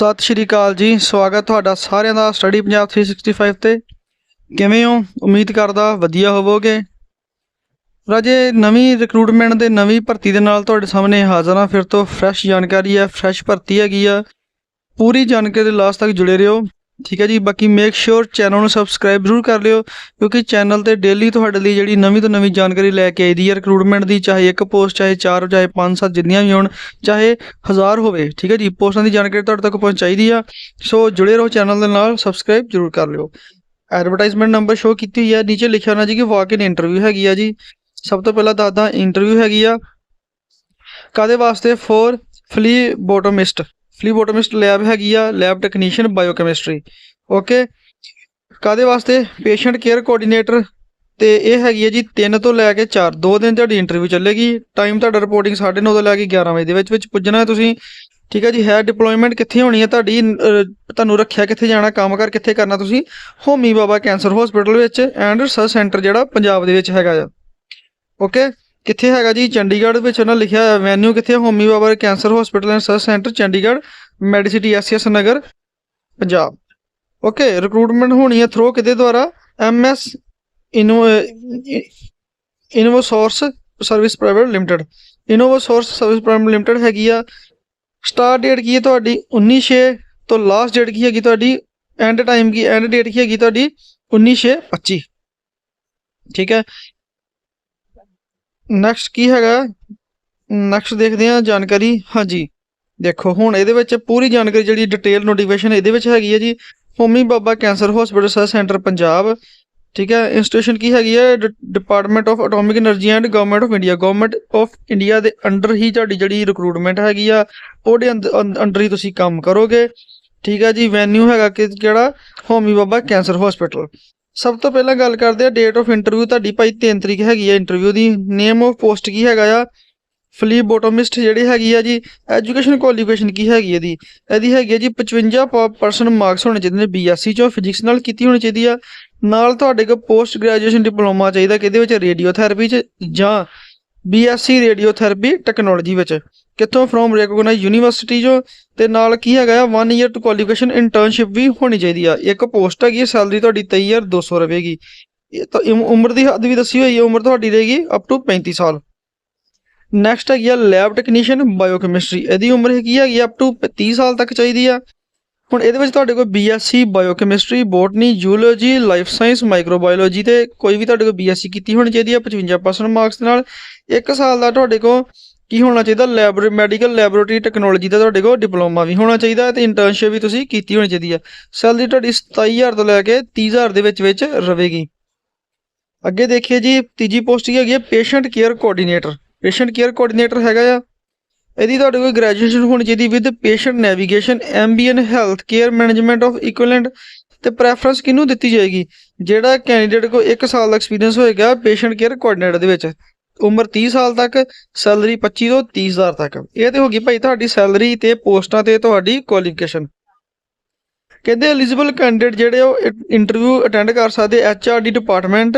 ਸਤਿ ਸ਼੍ਰੀ ਅਕਾਲ ਜੀ। ਸਵਾਗਤ ਤੁਹਾਡਾ ਸਾਰਿਆਂ ਦਾ ਸਟੱਡੀ ਪੰਜਾਬ 365 ਤੇ। ਕਿਵੇਂ ਹੋ? ਉਮੀਦ ਕਰਦਾ ਵਧੀਆ ਹੋਵੋਗੇ। ਰਾਜੇ ਨਵੀਂ ਰਿਕਰੂਟਮੈਂਟ ਦੇ ਨਵੀਂ ਭਰਤੀ ਦੇ ਨਾਲ ਤੁਹਾਡੇ ਸਾਹਮਣੇ ਹਾਜ਼ਰ ਹਾਂ। ਫਿਰ ਤੋਂ ਫਰੈਸ਼ ਜਾਣਕਾਰੀ ਹੈ ਫਰੈਸ਼ ਭਰਤੀ ਹੈਗੀ ਆ। ਪੂਰੀ ਜਾਣਕਾਰੀ ਦੇ ਲਾਸਟ ਤੱਕ ਜੁੜੇ ਰਹੋ। ਠੀਕ ਹੈ ਜੀ, ਬਾਕੀ ਮੇਕ ਸ਼ੋਰ ਚੈਨਲ ਨੂੰ ਸਬਸਕ੍ਰਾਈਬ ਜ਼ਰੂਰ ਕਰ ਲਿਓ, ਕਿਉਂਕਿ ਚੈਨਲ ਤੇ ਡੇਲੀ ਤੁਹਾਡੇ ਲਈ ਜਿਹੜੀ ਨਵੀਂ ਤੋਂ ਨਵੀਂ ਜਾਣਕਾਰੀ ਲੈ ਕੇ ਆਈਦੀ ਹੈ ਰਿਕਰੂਟਮੈਂਟ ਦੀ, ਚਾਹੇ ਇੱਕ ਪੋਸਟ ਚਾਹੇ ਚਾਰ, ਚਾਹੇ ਪੰਜ, ਸੱਤ ਜਿੰਨੀਆਂ ਵੀ ਹੋਣ, ਚਾਹੇ ਹਜ਼ਾਰ ਹੋਵੇ, ਠੀਕ ਹੈ ਜੀ, ਪੋਸਟਾਂ ਦੀ ਜਾਣਕਾਰੀ ਤੁਹਾਡੇ ਤੱਕ ਪਹੁੰਚਾਈਦੀ ਆ, ਸੋ ਜੁੜੇ ਰਹੋ ਚੈਨਲ ਦੇ ਨਾਲ ਸਬਸਕ੍ਰਾਈਬ ਜ਼ਰੂਰ ਕਰ ਲਿਓ। ਐਡਵਰਟਾਈਜ਼ਮੈਂਟ ਨੰਬਰ ਸ਼ੋ ਕੀਤੀ ਹੋਈ ਹੈ, ਨੀਚੇ ਲਿਖਿਆ ਹੋਣਾ ਜੀ ਕਿ ਵਾਕ ਇਨ ਇੰਟਰਵਿਊ ਹੈਗੀ ਆ ਜੀ। ਸਭ ਤੋਂ ਪਹਿਲਾਂ ਦੱਸਦਾ ਇੰਟਰਵਿਊ ਹੈਗੀ ਆ। ਕਾਦੇ ਵਾਸਤੇ? ਫੋਰ ਫਲੀ ਬੋਟੋਮਿਸਟ ਫਲੀਬੋਟੋਮਿਸਟ ਲੈਬ ਹੈਗੀ ਆ ਲੈਬ ਟੈਕਨੀਸ਼ੀਅਨ ਬਾਇਓਕੈਮਿਸਟਰੀ ਓਕੇ ਕਾਦੇ ਵਾਸਤੇ? ਪੇਸ਼ੈਂਟ ਕੇਅਰ ਕੋਆਰਡੀਨੇਟਰ ਤੇ ਇਹ ਹੈਗੀ ਹੈ ਜੀ 3 ਤੋਂ ਲੈ ਕੇ 4 ਦੋ ਦਿਨ ਤੁਹਾਡੀ ਇੰਟਰਵਿਊ ਚੱਲੇਗੀ ਟਾਈਮ ਤੁਹਾਡਾ ਰਿਪੋਰਟਿੰਗ 9:30 ਤੋਂ ਲੈ ਕੇ 11 ਵਜੇ ਦੇ ਵਿੱਚ ਵਿੱਚ ਪੁੱਜਣਾ ਤੁਸੀਂ, ਠੀਕ ਹੈ ਜੀ? ਹੈ ਡਿਪਲੋਇਮੈਂਟ ਕਿੱਥੇ ਹੋਣੀ ਹੈ ਤੁਹਾਡੀ ਤੁਹਾਨੂੰ ਰੱਖਿਆ ਕਿੱਥੇ ਜਾਣਾ, ਕੰਮ ਕਰ ਕਿੱਥੇ ਕਰਨਾ ਤੁਸੀਂ? ਹੋਮੀ ਬਾਬਾ ਕੈਂਸਰ ਹਸਪੀਟਲ ਵਿੱਚ ਐਂਡ ਰਿਸਰਚ ਸੈਂਟਰ ਜਿਹੜਾ ਪੰਜਾਬ ਦੇ ਵਿੱਚ ਹੈਗਾ ਆ ਓਕੇ ਕਿੱਥੇ ਹੈਗਾ ਜੀ? ਚੰਡੀਗੜ੍ਹ ਵਿੱਚ ਉਹਨਾਂ ਲਿਖਿਆ ਹੋਇਆ ਵੈਨਿਊ ਕਿੱਥੇ? Homi Baba cancer hospital and research centre Chandigarh Medicity SS Nagar Punjab. Okay recruitment ਹੋਣੀ ਹੈ ਥਰੋ ਕਿਹਦੇ ਦੁਆਰਾ? MS inno Innovsource service private limited Innovsource service private limited ਹੈਗੀ ਆ। ਸਟਾਰਟ ਡੇਟ ਕੀ ਹੈ ਤੁਹਾਡੀ? 19 6 ਤੋਂ ਲਾਸਟ ਡੇਟ ਕੀ ਹੈਗੀ ਤੁਹਾਡੀ? ਐਂਡ ਟਾਈਮ ਕੀ? ਐਂਡ ਡੇਟ ਕੀ ਹੈਗੀ ਤੁਹਾਡੀ? 19 6 25 ਠੀਕ ਹੈ? ਨੈਕਸਟ ਕੀ ਹੈਗਾ? ਨੈਕਸਟ ਦੇਖਦੇ ਹਾਂ ਜਾਣਕਾਰੀ। ਹਾਂਜੀ। ਦੇਖੋ, ਹੁਣ ਇਹਦੇ ਵਿੱਚ ਪੂਰੀ ਜਾਣਕਾਰੀ ਜਿਹੜੀ ਡਿਟੇਲ ਨੋਟੀਫਿਕੇਸ਼ਨ ਇਹਦੇ ਵਿੱਚ ਹੈਗੀ ਹੈ ਜੀ। Homi Baba cancer hospital sir centre Punjab. ਠੀਕ ਹੈ? ਇੰਸਟੀਟਿਊਸ਼ਨ ਕੀ ਹੈਗੀ ਹੈ? Department of atomic energy and government of India government of India ਦੇ ਅੰਡਰ ਹੀ ਤੁਹਾਡੀ ਜਿਹੜੀ ਰਿਕਰੂਟਮੈਂਟ ਹੈਗੀ ਆ, ਉਹਦੇ ਅੰਡਰ ਹੀ ਤੁਸੀਂ ਕੰਮ ਕਰੋਗੇ। ਠੀਕ ਹੈ ਜੀ? ਵੈਨਿਊ ਹੈਗਾ ਕਿ ਕਿਹੜਾ? ਹੋਮੀ ਬਾਬਾ ਕੈਂਸਰ ਹਸਪੀਟਲ ਸਭ ਤੋਂ ਪਹਿਲਾਂ ਗੱਲ ਕਰਦੇ ਆ ਡੇਟ ਆਫ ਇੰਟਰਵਿਊ ਤੁਹਾਡੀ ਭਾਈ 3 ਤਰੀਕ ਹੈਗੀ ਆ ਇੰਟਰਵਿਊ ਦੀ। ਨੇਮ ਆਫ ਪੋਸਟ ਕੀ ਹੈਗਾ ਆ? ਫਲੀਬੋਟੋਮਿਸਟ ਜਿਹੜੀ ਹੈਗੀ ਆ ਜੀ ਐਜੂਕੇਸ਼ਨ ਕੁਆਲੀਫਿਕੇਸ਼ਨ ਕੀ ਹੈਗੀ ਇਹਦੀ? ਇਹਦੀ ਹੈਗੀ ਆ ਜੀ 55% ਮਾਰਕਸ ਹੋਣੇ ਚਾਹੀਦੇ ਨੇ ਬੀਐਸਸੀ ਚੋਂ ਫਿਜ਼ਿਕਸ ਨਾਲ ਕੀਤੀ ਹੋਣੀ ਚਾਹੀਦੀ ਆ। ਨਾਲ ਤੁਹਾਡੇ ਕੋਲ ਪੋਸਟ ਗ੍ਰੈਜੂਏਸ਼ਨ ਡਿਪਲੋਮਾ ਚਾਹੀਦਾ ਕਿਹਦੇ ਵਿੱਚ? ਰੇਡੀਓਥੈਰੇਪੀ ਚ ਜਾਂ ਬੀਐਸਸੀ ਰੇਡੀਓਥੈਰੇਪੀ ਟੈਕਨੋਲੋਜੀ ਵਿੱਚ। ਕਿੱਥੋਂ ਫਰੋਮ ਰੈਕਗਨਾਈਜ਼ ਯੂਨੀਵਰਸਿਟੀ ਜੋ ਤੇ ਨਾਲ ਕੀ ਹੈਗਾ ਆ 1 ਇਅਰ ਟੂ ਕੁਆਲੀਫਿਕੇਸ਼ਨ ਇੰਟਰਨਸ਼ਿਪ ਵੀ ਹੋਣੀ ਚਾਹੀਦੀ ਆ। ਇੱਕ ਪੋਸਟ ਹੈਗੀ ਸੈਲਰੀ ਤੁਹਾਡੀ 23200 ਰੁਪਏਗੀ। ਇਹ ਤਾਂ ਇਮ- ਉਮਰ ਦੀ ਹੱਦ ਵੀ ਦੱਸੀ ਹੋਈ ਹੈ ਉਮਰ ਤੁਹਾਡੀ ਰਹੇਗੀ ਅਪ ਟੂ 35 ਸਾਲ। ਨੈਕਸਟ ਹੈਗੀ ਆ ਲੈਬ ਟੈਕਨੀਸ਼ੀਅਨ ਬਾਇਓਕੈਮਿਸਟਰੀ ਇਹਦੀ ਉਮਰ ਹੈਗੀ ਹੈਗੀ ਅਪ ਟੂ 30 ਸਾਲ ਤੱਕ ਚਾਹੀਦੀ ਆ। ਹੁਣ ਇਹਦੇ ਵਿੱਚ ਤੁਹਾਡੇ ਕੋਲ BSc biochemistry botany zoology life science microbiology ਤੇ ਕੋਈ ਵੀ ਤੁਹਾਡੇ ਕੋਲ ਬੀਐਸਸੀ ਕੀਤੀ ਹੋਣੀ ਚਾਹੀਦੀ ਆ 55% ਮਾਰਕਸ ਦੇ ਨਾਲ। ਇੱਕ ਸਾਲ ਦਾ ਤੁਹਾਡੇ ਕੋਲ ਕੀ ਹੋਣਾ ਚਾਹੀਦਾ? ਲੈਬੋਰੇ ਮੈਡੀਕਲ ਲੈਬੋਰੇਟਰੀ ਟੈਕਨੋਲੋਜੀ ਦਾ ਤੁਹਾਡੇ ਕੋਲ ਡਿਪਲੋਮਾ ਵੀ ਹੋਣਾ ਚਾਹੀਦਾ ਹੈ ਤੇ ਇੰਟਰਨਸ਼ਿਪ ਵੀ ਤੁਸੀਂ ਕੀਤੀ ਹੋਣੀ ਚਾਹੀਦੀ ਹੈ ਸੈਲਰੀ ਤੁਹਾਡੀ 27000 ਤੋਂ ਲੈ ਕੇ 30000 ਦੇ ਵਿੱਚ ਵਿੱਚ ਰਵੇਗੀ ਅੱਗੇ ਦੇਖੀਏ ਜੀ, ਤੀਜੀ ਪੋਸਟ ਕੀ ਹੈਗੀ ਹੈ patient care coordinator patient care coordinator ਹੈਗਾ ਆ। ਇਹਦੀ ਤੁਹਾਡੇ ਕੋਲ ਗ੍ਰੈਜੂਏਸ਼ਨ ਹੋਣੀ ਚਾਹੀਦੀ with patient navigation MBN health care management of equivalent ਤੇ ਪ੍ਰੈਫਰੈਂਸ ਕਿਹਨੂੰ ਦਿੱਤੀ ਜਾਏਗੀ? ਜਿਹੜਾ ਕੈਂਡੀਡੇਟ ਕੋਲ 1 ਸਾਲ ਦਾ ਐਕਸਪੀਰੀਅੰਸ ਹੋਏਗਾ ਪੇਸ਼ੈਂਟ ਕੇਅਰ ਕੋਆਰਡੀਨੇਟਰ ਦੇ ਵਿੱਚ। ਉਮਰ 30 ਸਾਲ ਤੱਕ, ਸੈਲਰੀ 25 ਤੋਂ 30000 ਤੱਕ। ਇਹ ਤੇ ਹੋ ਗਈ ਭਾਈ ਤੁਹਾਡੀ ਸੈਲਰੀ ਤੇ ਪੋਸਟਾਂ ਤੇ ਤੁਹਾਡੀ ਕੁਆਲੀਫਿਕੇਸ਼ਨ ਕਹਿੰਦੇ ਐਲੀਜੀਬਲ ਕੈਂਡੀਡੇਟ ਜਿਹੜੇ ਉਹ ਇੰਟਰਵਿਊ ਅਟੈਂਡ ਕਰ ਸਕਦੇ ਐੱਚ ਆਰ ਡੀ ਡਿਪਾਰਟਮੈਂਟ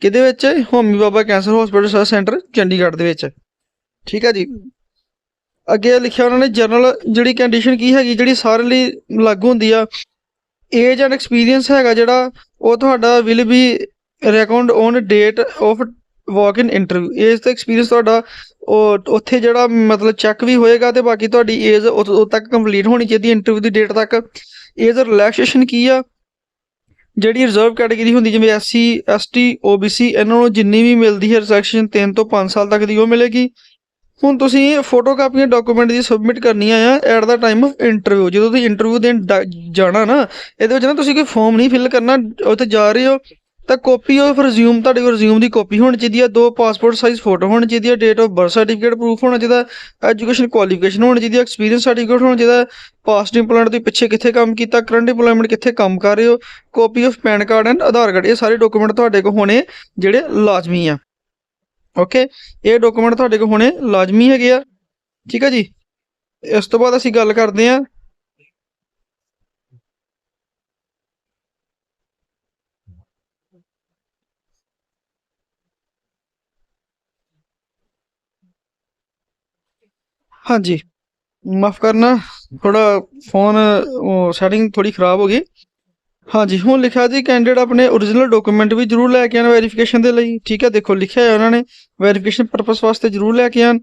ਕਿਹਦੇ ਵਿੱਚ? Homi Baba cancer hospital search centre Chandigarh ਦੇ ਵਿੱਚ। ਠੀਕ ਹੈ ਜੀ। ਅੱਗੇ ਲਿਖਿਆ ਉਹਨਾਂ ਨੇ ਜਨਰਲ ਜਿਹੜੀ ਕੰਡੀਸ਼ਨ ਕੀ ਹੈਗੀ, ਜਿਹੜੀ ਸਾਰੇ ਲਈ ਲਾਗੂ ਹੁੰਦੀ ਆ ਏਜ ਐਂਡ ਐਕਸਪੀਰੀਅੰਸ ਹੈਗਾ ਜਿਹੜਾ, ਉਹ ਤੁਹਾਡਾ will be record on date of walk in interview age ਤੇ ਐਕਸਪੀਰੀਅੰਸ ਤੁਹਾਡਾ, ਉਹ ਉੱਥੇ ਜਿਹੜਾ ਮਤਲਬ ਚੈੱਕ ਵੀ ਹੋਏਗਾ ਤੇ ਬਾਕੀ ਤੁਹਾਡੀ ਏਜ ਉਦੋਂ ਤੱਕ ਕੰਪਲੀਟ ਹੋਣੀ ਚਾਹੀਦੀ ਇੰਟਰਵਿਊ ਦੀ ਡੇਟ ਤੱਕ। ਏਜ ਰਿਲੈਕਸੇਸ਼ਨ ਕੀ ਆ? ਜਿਹੜੀ ਰਿਜ਼ਰਵ ਕੈਟਾਗਰੀ ਹੁੰਦੀ, ਜਿਵੇਂ ਐਸਸੀ ਐਸਟੀ ਓਬੀਸੀ ਇਹਨਾਂ ਨੂੰ ਜਿੰਨੀ ਵੀ ਮਿਲਦੀ ਹੈ ਰਿਲੈਕਸੇਸ਼ਨ 3 ਤੋਂ 5 ਸਾਲ ਤੱਕ ਦੀ ਉਹ ਮਿਲੇਗੀ। ਹੁਣ ਤੁਸੀਂ ਫੋਟੋ ਕਾਪੀਆਂ ਡਾਕੂਮੈਂਟ ਦੀ ਸਬਮਿਟ ਕਰਨੀਆਂ ਆ at the time of interview ਜਦੋਂ ਤੁਸੀਂ ਇੰਟਰਵਿਊ ਦੇਣ ਡ- ਜਾਣਾ ਨਾ, ਇਹਦੇ ਵਿੱਚ ਨਾ ਤੁਸੀਂ ਕੋਈ ਫਾਰਮ ਨਹੀਂ ਫਿਲ ਕਰਨਾ, ਉੱਥੇ ਜਾ ਰਹੇ ਹੋ ਤਾਂ ਕਾਪੀ ਆਫ ਰਿਜ਼ਿਊਮ ਤੁਹਾਡੇ ਕੋਲ ਰਿਜ਼ਿਊਮ ਦੀ ਕਾਪੀ ਹੋਣੀ ਚਾਹੀਦੀ ਹੈ ਦੋ ਪਾਸਪੋਰਟ ਸਾਈਜ਼ ਫੋਟੋ ਹੋਣੀ ਚਾਹੀਦੀ ਹੈ date of birth certificate proof ਹੋਣਾ ਚਾਹੀਦਾ ਐਜੂਕੇਸ਼ਨ ਕੁਆਲੀਫਿਕੇਸ਼ਨ ਹੋਣੀ ਚਾਹੀਦੀ ਹੈ ਐਕਸਪੀਰੀਅੰਸ ਸਰਟੀਫਿਕੇਟ ਹੋਣਾ ਚਾਹੀਦਾ ਪਾਸਟ ਇੰਪਲੋਇਮੈਂਟ ਤੁਸੀਂ ਪਿੱਛੇ ਕਿੱਥੇ ਕੰਮ ਕੀਤਾ ਕਰੰਟ ਇੰਪਲੋਇਮੈਂਟ ਕਿੱਥੇ ਕੰਮ ਕਰ ਰਹੇ ਹੋ copy of pan card and Aadhaar card ਇਹ ਸਾਰੇ ਡਾਕੂਮੈਂਟ ਤੁਹਾਡੇ ਕੋਲ ਹੋਣੇ ਜਿਹੜੇ ਲਾਜ਼ਮੀ ਆ। ਓਕੇ ਇਹ ਡਾਕੂਮੈਂਟ ਤੁਹਾਡੇ ਕੋਲ ਹੋਣੇ ਲਾਜ਼ਮੀ ਹੈਗੇ ਆ। ਠੀਕ ਹੈ ਜੀ? ਇਸ ਤੋਂ ਬਾਅਦ ਅਸੀਂ ਗੱਲ ਕਰਦੇ ਹਾਂ ਹਾਂਜੀ। ਮਾਫ ਕਰਨਾ ਥੋੜਾ ਫੋਨ ਸੈਟਿੰਗ ਥੋੜੀ ਖਰਾਬ ਹੋ ਗਈ। ਹਾਂਜੀ, ਹੁਣ ਲਿਖਿਆ ਜੀ ਕੈਂਡੀਡੇਟ ਆਪਣੇ origignal ਡਾਕੂਮੈਂਟ ਵੀ ਜਰੂਰ ਲੈ ਕੇ ਆਣ ਵੈਰੀਫਿਕੇਸ਼ਨ ਦੇ ਲਈ। ਠੀਕ ਹੈ, ਦੇਖੋ, ਲਿਖਿਆ ਹੈ ਉਹਨਾਂ ਨੇ। ਵੈਰੀਫਿਕੇਸ਼ਨ ਪਰਪਸ ਵਾਸਤੇ ਜਰੂਰ ਲੈ ਕੇ ਆਣ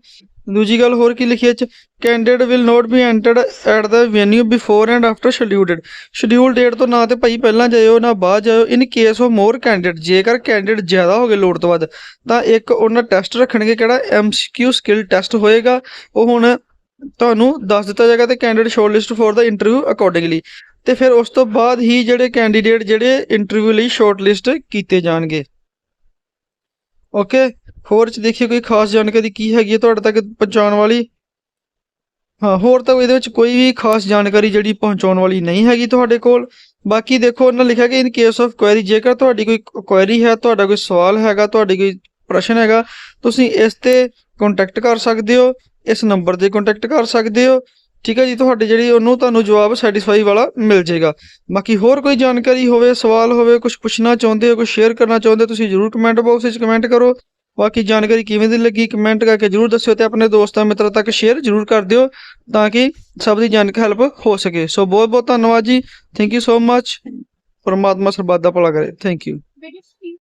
ਦੂਜੀ ਗੱਲ ਹੋਰ ਕੀ ਲਿਖੀ ਚ? Candidate will not be entered at the venue before and after scheduled schedule date ਤੋਂ ਨਾ ਤੇ ਭਾਈ ਪਹਿਲਾਂ ਜਾਇਓ, ਨਾ ਬਾਅਦ ਜਾਇਓ in case of more candidate ਜੇਕਰ ਕੈਂਡੀਡੇਟ ਜ਼ਿਆਦਾ ਹੋ ਗਏ ਲੋੜ ਤੋਂ ਵੱਧ, ਤਾਂ ਇੱਕ ਉਹਨਾਂ ਟੈਸਟ ਰੱਖਣਗੇ ਕਿਹੜਾ? ਐਮਸੀਕਿਊ ਸਕਿੱਲ ਟੈਸਟ ਹੋਏਗਾ। ਉਹ ਹੁਣ ਤੁਹਾਨੂੰ ਦੱਸ ਦਿੱਤਾ ਜਾਏਗਾ ਤੇ candidate shortlist for the interview accordingly ਤੇ ਫਿਰ ਉਸ ਤੋਂ ਬਾਅਦ ਹੀ ਜਿਹੜੇ ਕੈਂਡੀਡੇਟ ਜਿਹੜੇ ਇੰਟਰਵਿਊ ਲਈ ਸ਼ਾਰਟਲਿਸਟ ਕੀਤੇ ਜਾਣਗੇ। ਓਕੇ, ਹੋਰ ਚ ਦੇਖੀਏ ਕੋਈ ਖਾਸ ਜਾਣਕਾਰੀ ਕੀ ਹੈਗੀ ਹੈ ਤੁਹਾਡੇ ਤੱਕ ਪਹੁੰਚਾਉਣ ਵਾਲੀ? ਹਾਂ, ਹੋਰ ਤਾਂ ਇਹਦੇ ਵਿੱਚ ਕੋਈ ਵੀ ਖਾਸ ਜਾਣਕਾਰੀ ਜਿਹੜੀ ਪਹੁੰਚਾਉਣ ਵਾਲੀ ਨਹੀਂ ਹੈਗੀ ਤੁਹਾਡੇ ਕੋਲ। ਬਾਕੀ ਦੇਖੋ, ਉਹਨਾਂ ਲਿਖਿਆ ਕਿ ਇਨ ਕੇਸ ਆਫ ਕੁਐਰੀ ਜੇਕਰ ਤੁਹਾਡੀ ਕੋਈ ਕੁਐਰੀ ਹੈ, ਤੁਹਾਡਾ ਕੋਈ ਸਵਾਲ ਹੈਗਾ, ਤੁਹਾਡੀ ਕੋਈ ਪ੍ਰਸ਼ਨ ਹੈਗਾ, ਤੁਸੀਂ ਇਸ ਤੇ ਕੰਟੈਕਟ ਕਰ ਸਕਦੇ ਹੋ, ਇਸ ਨੰਬਰ ਤੇ ਕੰਟੈਕਟ ਕਰ ਸਕਦੇ ਹੋ ਠੀਕ ਹੈ ਜੀ, ਤੁਹਾਡੀ ਜਿਹੜੀ ਉਹਨੂੰ ਤੁਹਾਨੂੰ ਜਵਾਬ ਸੈਟੀਸਫਾਈ ਵਾਲਾ ਮਿਲ ਜਾਏਗਾ। ਬਾਕੀ ਹੋਰ ਕੋਈ ਜਾਣਕਾਰੀ ਹੋਵੇ, ਸਵਾਲ ਹੋਵੇ ਕੁਝ ਪੁੱਛਣਾ ਚਾਹੁੰਦੇ ਹੋ ਕੁਝ ਸ਼ੇਅਰ ਕਰਨਾ ਚਾਹੁੰਦੇ ਹੋ, ਤੁਸੀਂ ਜਰੂਰ ਕਮੈਂਟ ਬਾਕਸ ਵਿੱਚ ਕਮੈਂਟ ਕਰੋ। ਬਾਕੀ ਜਾਣਕਾਰੀ ਕਿਵੇਂ ਦੀ ਲੱਗੀ ਕਮੈਂਟ ਕਰਕੇ ਜਰੂਰ ਦੱਸਿਓ ਤੇ ਆਪਣੇ ਦੋਸਤਾਂ ਮਿੱਤਰਾਂ ਤੱਕ ਸ਼ੇਅਰ ਜਰੂਰ ਕਰ ਦਿਓ ਤਾਂ ਕਿ ਸਭ ਦੀ ਜਾਣਕਾਰੀ ਹੈਲਪ ਹੋ ਸਕੇ। ਸੋ ਬਹੁਤ ਬਹੁਤ ਧੰਨਵਾਦ ਜੀ। ਥੈਂਕ ਯੂ ਸੋ ਮੱਚ ਪਰਮਾਤਮਾ ਸਰਬੱਤ ਦਾ ਭਲਾ ਕਰੇ। Thank you